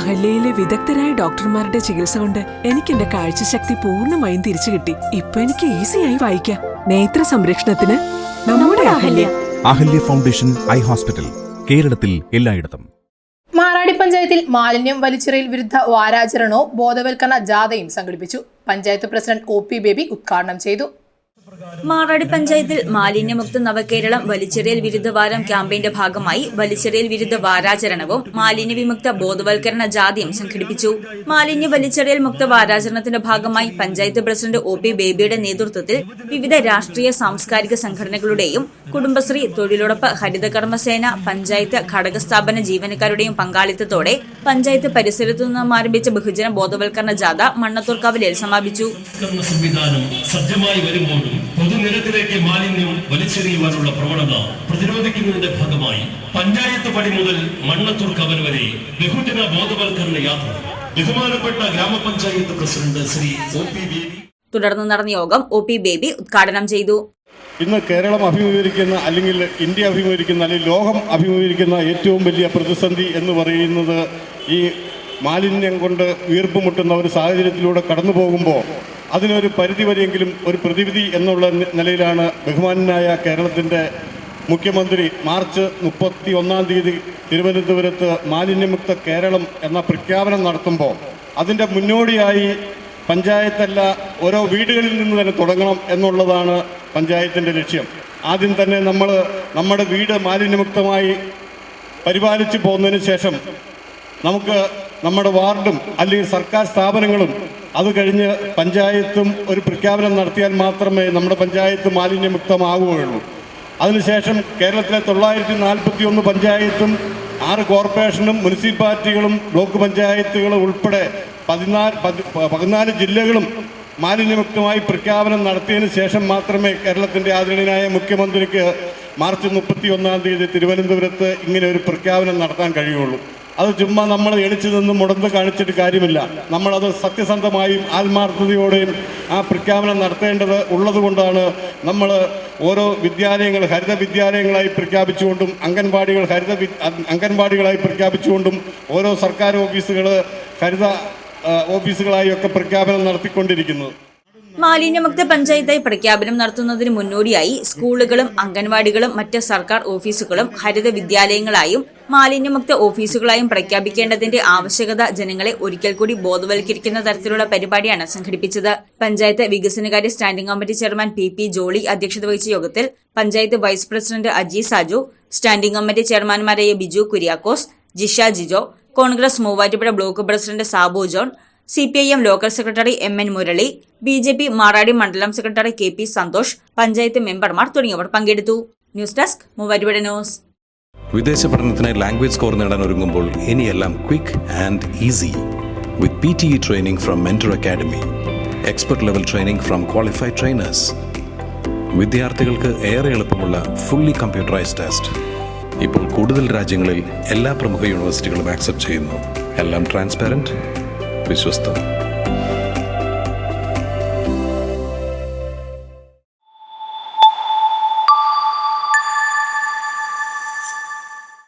അഹല്യയിലെ വിദഗ്ധരായ ഡോക്ടർമാരുടെ ചികിത്സ കൊണ്ട് എനിക്ക് എന്റെ കാഴ്ചശക്തി പൂർണമായും തിരിച്ചു കിട്ടി. ഇപ്പൊ എനിക്ക് ഈസിയായി വായിക്കാം. നേത്ര സംരക്ഷണത്തിന് നമ്മുടെ Ahalya. Ahalya foundation eye hospital കേരളത്തിൽ എല്ലായിടത്തും. മാറാടി പഞ്ചായത്തിൽ മാലിന്യം വലിച്ചെറിയൽ വിരുദ്ധ വാരാചരണവും ബോധവൽക്കരണ ജാഥയും സംഘടിപ്പിച്ചു. Panchayat president O P Baby ഉദ്ഘാടനം ചെയ്തു. മാറാടി പഞ്ചായത്തിൽ മാലിന്യമുക്ത നവകേരളം വലിച്ചെറിയൽ വിരുദ്ധ വാരം ക്യാമ്പയിന്റെ ഭാഗമായി വലിച്ചെറിയൽ വിരുദ്ധ വാരാചരണവും മാലിന്യ വിമുക്ത ബോധവൽക്കരണ ജാഥയും സംഘടിപ്പിച്ചു. മാലിന്യ വലിച്ചെറിയൽ മുക്ത വാരാചരണത്തിന്റെ ഭാഗമായി പഞ്ചായത്ത് പ്രസിഡന്റ് ഒ പി ബേബിയുടെ നേതൃത്വത്തിൽ വിവിധ രാഷ്ട്രീയ സാംസ്കാരിക സംഘടനകളുടെയും കുടുംബശ്രീ തൊഴിലുറപ്പ് ഹരിതകർമ്മസേന പഞ്ചായത്ത് ഘടകസ്ഥാപന ജീവനക്കാരുടെയും പങ്കാളിത്തത്തോടെ പഞ്ചായത്ത് പരിസരത്തു നിന്നും ആരംഭിച്ച ബഹുജന ബോധവൽക്കരണ ജാഥ മണ്ണത്തൂർക്കാവിലയിൽ സമാപിച്ചു. സംവിധാനം സജ്ജമായി വരുമ്പോഴും പൊതുനിരത്തിലേക്ക് മാലിന്യം വലിച്ചെറിയുവാനുള്ള പ്രവണത പ്രതിരോധിക്കുന്നതിന്റെ ഭാഗമായി പഞ്ചായത്ത് പടി മുതൽ മണ്ണത്തൂർ കവൽ വരെ ബഹുജന ബോധവൽക്കരണ യാത്ര. ബഹുമാനപ്പെട്ട ഗ്രാമപഞ്ചായത്ത് president Shri O P Baby. തുടർന്ന് നടന്ന യോഗം ഒ പി ബേബി ഉദ്ഘാടനം ചെയ്തു. ഇന്ന് കേരളം അഭിമുഖീകരിക്കുന്ന അല്ലെങ്കിൽ ഇന്ത്യ അഭിമുഖീകരിക്കുന്ന അല്ലെങ്കിൽ ലോകം അഭിമുഖീകരിക്കുന്ന ഏറ്റവും വലിയ പ്രതിസന്ധി എന്ന് പറയുന്നത് ഈ മാലിന്യം കൊണ്ട് വീർപ്പുമുട്ടുന്ന ഒരു സാഹചര്യത്തിലൂടെ കടന്നു പോകുമ്പോൾ അതിനൊരു പരിധി വരെയെങ്കിലും ഒരു പ്രതിവിധി എന്നുള്ള നിലയിലാണ് ബഹുമാനായ കേരളത്തിന്റെ മുഖ്യമന്ത്രി മാർച്ച് മുപ്പത്തി ഒന്നാം തീയതി തിരുവനന്തപുരത്ത് മാലിന്യമുക്ത കേരളം എന്ന പ്രഖ്യാപനം നടത്തുമ്പോൾ അതിന്റെ മുന്നോടിയായി പഞ്ചായത്തല്ല ഓരോ വീടുകളിൽ നിന്ന് തന്നെ തുടങ്ങണം എന്നുള്ളതാണ് പഞ്ചായത്തിന്റെ ലക്ഷ്യം. ആദ്യം തന്നെ നമ്മൾ നമ്മുടെ വീട് മാലിന്യമുക്തമായി പരിപാലിച്ചു പോകുന്നതിന് ശേഷം നമുക്ക് നമ്മുടെ വാർഡും അല്ലെങ്കിൽ സർക്കാർ സ്ഥാപനങ്ങളും അത് കഴിഞ്ഞ് പഞ്ചായത്തും ഒരു പ്രഖ്യാപനം നടത്തിയാൽ മാത്രമേ നമ്മുടെ പഞ്ചായത്ത് മാലിന്യമുക്തമാകുകയുള്ളൂ അതിനുശേഷം കേരളത്തിലെ തൊള്ളായിരത്തി നാൽപ്പത്തി ഒന്ന് പഞ്ചായത്തും ആറ് കോർപ്പറേഷനും മുനിസിപ്പാലിറ്റികളും ബ്ലോക്ക് പഞ്ചായത്തുകളും ഉൾപ്പെടെ പതിനാല് പതി- പതിനാല് ജില്ലകളും മാലിന്യമുക്തമായി പ്രഖ്യാപനം നടത്തിയതിനു ശേഷം മാത്രമേ കേരളത്തിന്റെ ആദരണീയനായ മുഖ്യമന്ത്രിക്ക് മാർച്ച് മുപ്പത്തി ഒന്നാം തീയതി തിരുവനന്തപുരത്ത് ഇങ്ങനെ ഒരു പ്രഖ്യാപനം നടത്താൻ കഴിയുള്ളൂ. അത് ചുമ്മാ നമ്മൾ എണിച്ചു നിന്ന് മുടന്ത് കാണിച്ചിട്ട് കാര്യമില്ല. നമ്മളത് സത്യസന്ധമായും ആത്മാർത്ഥതയോടെയും ആ പ്രഖ്യാപനം നടത്തേണ്ടത് ഉള്ളതുകൊണ്ടാണ് നമ്മൾ ഓരോ വിദ്യാലയങ്ങൾ ഹരിത വിദ്യാലയങ്ങളായി പ്രഖ്യാപിച്ചുകൊണ്ടും അംഗൻവാടികൾ ഹരിത അംഗൻവാടികളായി പ്രഖ്യാപിച്ചുകൊണ്ടും ഓരോ സർക്കാർ ഓഫീസുകൾ ഹരിത ഓഫീസുകളായി ഒക്കെ പ്രഖ്യാപനം നടത്തിക്കൊണ്ടിരിക്കുന്നത് മാലിന്യമുക്ത പഞ്ചായത്തായി പ്രഖ്യാപനം നടത്തുന്നതിന് മുന്നോടിയായി സ്കൂളുകളും അംഗൻവാടികളും മറ്റ് സർക്കാർ ഓഫീസുകളും ഹരിത വിദ്യാലയങ്ങളായും മാലിന്യമുക്ത ഓഫീസുകളായും പ്രഖ്യാപിക്കേണ്ടതിന്റെ ആവശ്യകത ജനങ്ങളെ ഒരിക്കൽ കൂടി ബോധവൽക്കരിക്കുന്ന തരത്തിലുള്ള പരിപാടിയാണ് സംഘടിപ്പിച്ചത്. പഞ്ചായത്ത് വികസനകാര്യ standing committee chairman P P Jolly അധ്യക്ഷത വഹിച്ച യോഗത്തിൽ panchayat vice president Aji Saju standing committee ചെയർമാൻമാരായ Biju Kuriakose Jisha Jijo Congress Muvattupuzha block president Sabu John C P I M local secretary M N Murali B J P Maradi മണ്ഡലം secretary K P Santhosh panchayat മെമ്പർമാർ തുടങ്ങിയവർ പങ്കെടുത്തു. News desk news. വിദേശ പഠനത്തിന് language score നേടാൻ ഒരുങ്ങുമ്പോൾ ഇനിയെല്ലാം quick and easy with P T E training from mentor academy expert level training from qualified trainers. വിദ്യാർത്ഥികൾക്ക് ഏറെ എളുപ്പമുള്ള ഫുള്ളി കമ്പ്യൂട്ടറൈസ്ഡ് ടെസ്റ്റ്. ഇപ്പോൾ കൂടുതൽ രാജ്യങ്ങളിൽ എല്ലാ പ്രമുഖ യൂണിവേഴ്സിറ്റികളും ആക്സെപ്റ്റ് ചെയ്യുന്നു. എല്ലാം ട്രാൻസ്പാരന്റ് വിശ്വസ്തം.